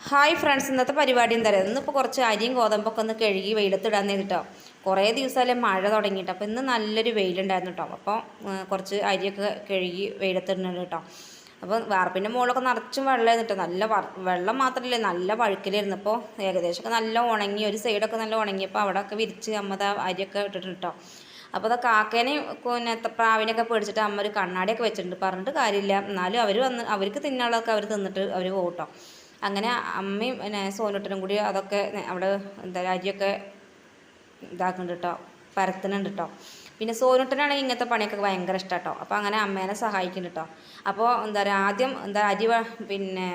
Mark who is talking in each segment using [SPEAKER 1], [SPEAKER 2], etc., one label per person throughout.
[SPEAKER 1] Hi friends ഇന്നത്തെ പരിപാടി എന്താ പറയുക ഇന്നിപ്പോൾ കുറച്ച് അരിയും ഗോതമ്പൊക്കെ ഒന്ന് കഴുകി വെയിലത്തിടാൻ കേട്ടോ കുറേ ദിവസമല്ലേ മഴ തുടങ്ങിയിട്ട്. അപ്പോൾ ഇന്ന് നല്ലൊരു വെയിലുണ്ടായിരുന്നു കേട്ടോ അപ്പോൾ കുറച്ച് അരിയൊക്കെ കഴുകി വെയിലത്തിടുന്നുണ്ട് കേട്ടോ അപ്പോൾ വാർപ്പിന്റെ മുകളിലൊക്കെ നിറച്ചും വെള്ളമായിരുന്നു കേട്ടോ നല്ല വെള്ളം മാത്രമല്ല നല്ല വഴുക്കിലായിരുന്നു അപ്പോൾ ഏകദേശമൊക്കെ നല്ല ഉണങ്ങി ഒരു സൈഡൊക്കെ നല്ല ഉണങ്ങിയപ്പോൾ അവിടെയൊക്കെ വിരിച്ച് അമ്മത അരിയൊക്കെ ഇട്ടിട്ടുണ്ട് കേട്ടോ അപ്പോൾ അത് കാക്കേനെയും പിന്നെ പ്രാവിനെയൊക്കെ പേടിച്ചിട്ട് അമ്മ ഒരു കണ്ണാടിയൊക്കെ വെച്ചിട്ടുണ്ട്. പറഞ്ഞിട്ട് കാര്യമില്ല. എന്നാലും അവർ വന്ന് അവർക്ക് തിന്നാനുള്ളതൊക്കെ അവർ തിന്നിട്ട് അവർ പോകും കേട്ടോ അങ്ങനെ അമ്മയും പിന്നെ സോനുട്ടനും കൂടി അതൊക്കെ അവിടെ എന്താ രാജ്യമൊക്കെ ഇതാക്കുന്നുണ്ട് കേട്ടോ പരത്തുന്നുണ്ട് കേട്ടോ പിന്നെ സോനുട്ടനാണെങ്കിൽ ഇങ്ങനത്തെ പണിയൊക്കെ ഭയങ്കര ഇഷ്ടം കേട്ടോ അപ്പോൾ അങ്ങനെ അമ്മേനെ സഹായിക്കുന്നുണ്ട് കേട്ടോ അപ്പോൾ എന്താ പറയുക ആദ്യം എന്താ അരി പിന്നെ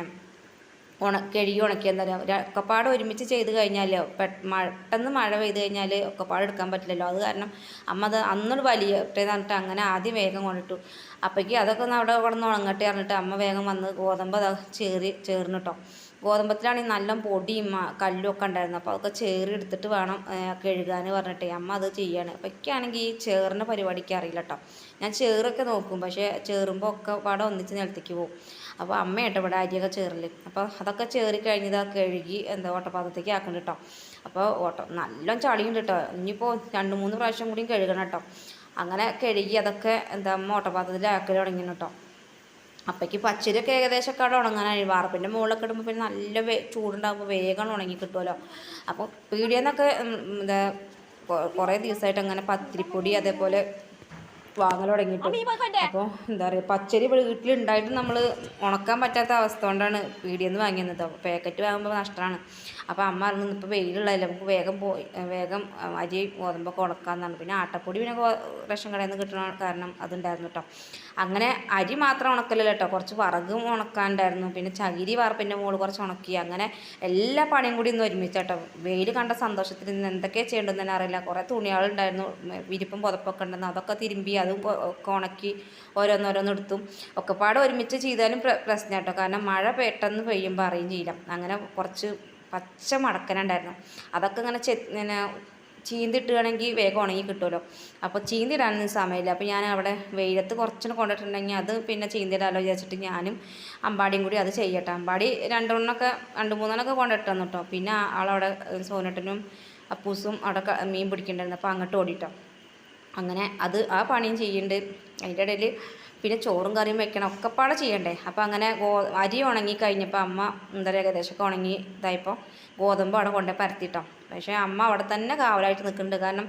[SPEAKER 1] ഉണ കഴുകി ഉണക്കി എന്താ പറയുക ഒക്കെപ്പാട് ഒരുമിച്ച് ചെയ്ത് കഴിഞ്ഞാൽ പെട്ടെന്ന് മഴ പെയ്ത് കഴിഞ്ഞാൽ ഒക്കെപ്പാട് എടുക്കാൻ പറ്റില്ലല്ലോ. അത് കാരണം അമ്മ അത് അന്നൊരു വലിയ പറഞ്ഞിട്ട് അങ്ങനെ ആദ്യം വേഗം കൊണ്ടിട്ടു. അപ്പോഴേക്കും അതൊക്കെ ഒന്ന് അവിടെ കിടന്ന് ഉണങ്ങട്ടെ പറഞ്ഞിട്ട് അമ്മ വേഗം വന്ന് ഗോതമ്പ് അതാ ചേറി ചേർന്ന് കേട്ടോ ഗോതമ്പത്തിലാണെങ്കിൽ നല്ല പൊടിയും കല്ലും ഒക്കെ ഉണ്ടായിരുന്നു അപ്പോൾ അതൊക്കെ ചേറി എടുത്തിട്ട് വേണം കഴുകാൻ പറഞ്ഞിട്ട്. അമ്മ അത് ചെയ്യാണ്. അപ്പോൾ എനിക്കാണെങ്കിൽ ഈ ചേറിന്റെ പരിപാടിക്ക് അറിയില്ല കേട്ടോ ഞാൻ ചേറൊക്കെ നോക്കും. പക്ഷേ ചേറുമ്പോൾ ഒക്കെ പാടെ ഒന്നിച്ച് നിലത്തേക്ക് പോകും അപ്പോൾ അമ്മയായിട്ട് ഇവിടെ അരിയൊക്കെ ചേറിൽ അപ്പോൾ അതൊക്കെ ചേറി കഴിഞ്ഞത് കഴുകി എന്താ ഓട്ടപാത്രത്തേക്ക് ആക്കുന്നുണ്ട് കേട്ടോ അപ്പോൾ ഓട്ട നല്ല ചളിയുണ്ട് കേട്ടോ ഇനിയിപ്പോൾ രണ്ട് മൂന്ന് പ്രാവശ്യം കൂടിയും കഴുകണം കേട്ടോ അങ്ങനെ കഴുകി അതൊക്കെ എന്താ അമ്മ ഓട്ടപാത്രത്തിൽ ആക്കൽ തുടങ്ങിയാണ് അപ്പോഴേക്ക് പച്ചരിയൊക്കെ ഏകദേശം ഒക്കെ അവിടെ ഉണങ്ങാനായി വാർപ്പിന്റെ മുകളിലൊക്കെ ഇടുമ്പോൾ പിന്നെ നല്ല വേ ചൂടുണ്ടാകുമ്പോൾ വേഗം ഉണങ്ങി കിട്ടുമല്ലോ അപ്പോൾ പീടിയെന്നൊക്കെ എന്താ കുറേ ദിവസമായിട്ട് അങ്ങനെ പത്തിരിപ്പൊടി അതേപോലെ വാങ്ങൽ തുടങ്ങിയിട്ട്. അപ്പോൾ എന്താ പറയുക പച്ചരി വീട്ടിലുണ്ടായിട്ട് നമ്മൾ ഉണക്കാൻ പറ്റാത്ത അവസ്ഥ കൊണ്ടാണ് പീടിയെന്ന് വാങ്ങിയത്. അപ്പോൾ പാക്കറ്റ് വാങ്ങുമ്പോൾ നഷ്ടമാണ് അപ്പോൾ അമ്മ പറഞ്ഞു ഇപ്പോൾ വെയിലുള്ളതല്ലേ നമുക്ക് വേഗം പോയി വേഗം അരി ഗോതമ്പൊക്കെ ഉണക്കാമെന്നാണ് പിന്നെ ആട്ടപ്പൊടി പിന്നെ റേഷൻ കടയിൽ നിന്ന് കിട്ടണ കാരണം അതുണ്ടായിരുന്നു കേട്ടോ അങ്ങനെ അരി മാത്രം ഉണക്കലല്ല കേട്ടോ കുറച്ച് വറകും ഉണക്കാനുണ്ടായിരുന്നു പിന്നെ ചകിരി വാർപ്പിന്റെ മുകളിൽ കുറച്ച് ഉണക്കി. അങ്ങനെ എല്ലാ പണിയും കൂടി ഒന്ന് ഒരുമിച്ച് കേട്ടോ വെയിൽ കണ്ട സന്തോഷത്തിൽ നിന്ന് എന്തൊക്കെയാണ് ചെയ്യേണ്ടതെന്ന് തന്നെ അറിയില്ല. കുറേ തുണികളുണ്ടായിരുന്നു വിരിപ്പും പുതപ്പൊക്കെ ഉണ്ടെന്ന്. അതൊക്കെ തിരുമ്പി അതും ഉണക്കി ഓരോന്നോരോന്ന് എടുത്തും ഒക്കെ പാടെ ഒരുമിച്ച് ചെയ്താലും പ്ര പ്രശ്നം കേട്ടോ. കാരണം മഴ പെട്ടെന്ന് പെയ്യുമ്പോൾ അറിയും ചെയ്യില്ല. അങ്ങനെ കുറച്ച് പച്ച മടക്കനുണ്ടായിരുന്നു അതൊക്കെ ഇങ്ങനെ ചെ ഇങ്ങനെ ചീന്തിട്ടുകയാണെങ്കിൽ വേഗം ഉണങ്ങി കിട്ടുമല്ലോ അപ്പോൾ ചീന്തിടാനൊന്നും സമയമില്ല. അപ്പോൾ ഞാൻ അവിടെ വെയിലത്ത് കുറച്ചുകൂടെ കൊണ്ടിട്ടുണ്ടെങ്കിൽ അത് പിന്നെ ചീന്തിടാലോ വിചാരിച്ചിട്ട് ഞാനും അമ്പാടിയും കൂടി അത് ചെയ്യട്ടെ. അമ്പാടി രണ്ടെണ്ണമൊക്കെ രണ്ട് മൂന്നെണ്ണമൊക്കെ കൊണ്ടിട്ടാന്ന് കേട്ടോ പിന്നെ ആളവിടെ സോനട്ടനും അപ്പൂസും അവിടെ മീൻ പിടിക്കണ്ടായിരുന്നു. അപ്പോൾ അങ്ങോട്ട് ഓടിട്ടോ. അങ്ങനെ അത് ആ പണിയും ചെയ്യുന്നുണ്ട് അതിന്റെ ഇടയിൽ പിന്നെ ചോറും കറിയും വെക്കണം. ഒക്കെപ്പാടെ ചെയ്യണ്ടേ. അപ്പോൾ അങ്ങനെ ഗോ അരി ഉണങ്ങി കഴിഞ്ഞപ്പോൾ അമ്മ എന്താ പറയുക ഏകദേശമൊക്കെ ഉണങ്ങി ഇതായപ്പോൾ ഗോതമ്പ് അവിടെ കൊണ്ടുപോയി പരത്തിട്ടോ. പക്ഷേ അമ്മ അവിടെ തന്നെ കാവലായിട്ട് നിൽക്കുന്നുണ്ട്. കാരണം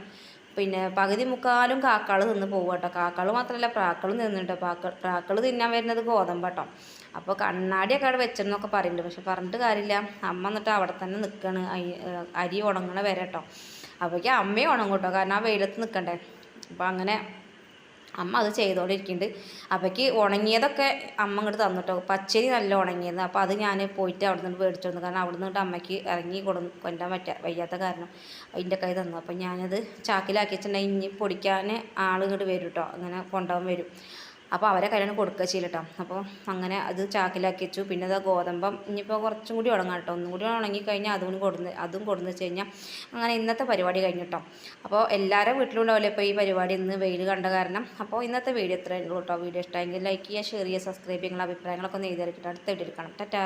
[SPEAKER 1] പിന്നെ പകുതി മുക്കാലും കാക്കകൾ തിന്ന് പോകും കേട്ടോ. കാക്കകൾ മാത്രമല്ല പ്രാക്കളും തിന്നുന്നുണ്ട്. പ്രാക്കൾ പ്രാക്കൾ തിന്നാൻ വരുന്നത് ഗോതമ്പ് കേട്ടോ. അപ്പോൾ കണ്ണാടിയൊക്കെ അവിടെ വെച്ചെന്നൊക്കെ പറയുന്നുണ്ട്. പക്ഷെ പറഞ്ഞിട്ട് കാര്യമില്ല. അമ്മ എന്നിട്ട് അവിടെ തന്നെ നിൽക്കുകയാണ് അരി ഉണങ്ങണ വരെ കേട്ടോ. അപ്പോഴേക്കും അമ്മയും ഉണങ്ങും കേട്ടോ. കാരണം ആ വെയിലത്ത് നിൽക്കണ്ടേ. അപ്പോൾ അങ്ങനെ അമ്മ അത് ചെയ്തുകൊണ്ടിരിക്കുന്നുണ്ട് അപ്പക്ക് ഉണങ്ങിയതൊക്കെ അമ്മ ഇങ്ങോട്ട് തന്നിട്ടോ. പച്ചരി നല്ല ഉണങ്ങിയത്. അപ്പോൾ അത് ഞാൻ പോയിട്ട് അവിടെ നിന്ന് മേടിച്ചു വന്നു. കാരണം അവിടെ നിന്നിട്ട് അമ്മയ്ക്ക് ഇറങ്ങി കൊടു കൊല്ലാൻ പറ്റാ വയ്യാത്ത കാരണം അതിന്റെ കൈ തന്നു. അപ്പോൾ ഞാനത് ചാക്കിലാക്കി വെച്ചിട്ടുണ്ടെങ്കിൽ ഇനി പൊടിക്കാൻ ആൾ ഇങ്ങോട്ട് വരും കേട്ടോ അങ്ങനെ കൊണ്ടുപോകാൻ വരും. അപ്പോൾ അവരെ കയ്യിലാണ് കൊടുക്കുക ചെയ്യട്ടോ അപ്പോൾ അങ്ങനെ അത് ചാക്കിലാക്കി വെച്ചു. പിന്നെ അത് ഗോതമ്പം ഇനിയിപ്പോൾ കുറച്ചും കൂടി ഉണങ്ങാം കേട്ടോ. ഒന്നും കൂടി ഉണങ്ങി കഴിഞ്ഞാൽ അതും കൊടുന്ന് അതും കൊടുന്ന് വെച്ച് കഴിഞ്ഞാൽ അങ്ങനെ ഇന്നത്തെ പരിപാടി കഴിഞ്ഞിട്ടോ അപ്പോൾ എല്ലാവരും വീട്ടിലുണ്ടാവില്ല ഇപ്പോൾ ഈ പരിപാടി ഇന്ന് വെയിൽ കണ്ട കാരണം? അപ്പോൾ ഇന്നത്തെ വീഡിയോ ഇത്രയേ ഉള്ളൂ കേട്ടോ. വീഡിയോ ഇഷ്ടമെങ്കിൽ ലൈക്ക് ചെയ്യുക ഷെയർ ചെയ്യുക സബ്സ്ക്രൈബ് ചെയ്യുക നിങ്ങളുടെ അഭിപ്രായങ്ങളൊക്കെ ഒന്ന് എഴുതി അടുത്ത വീഡിയോ കാണാം. ടാറ്റാ.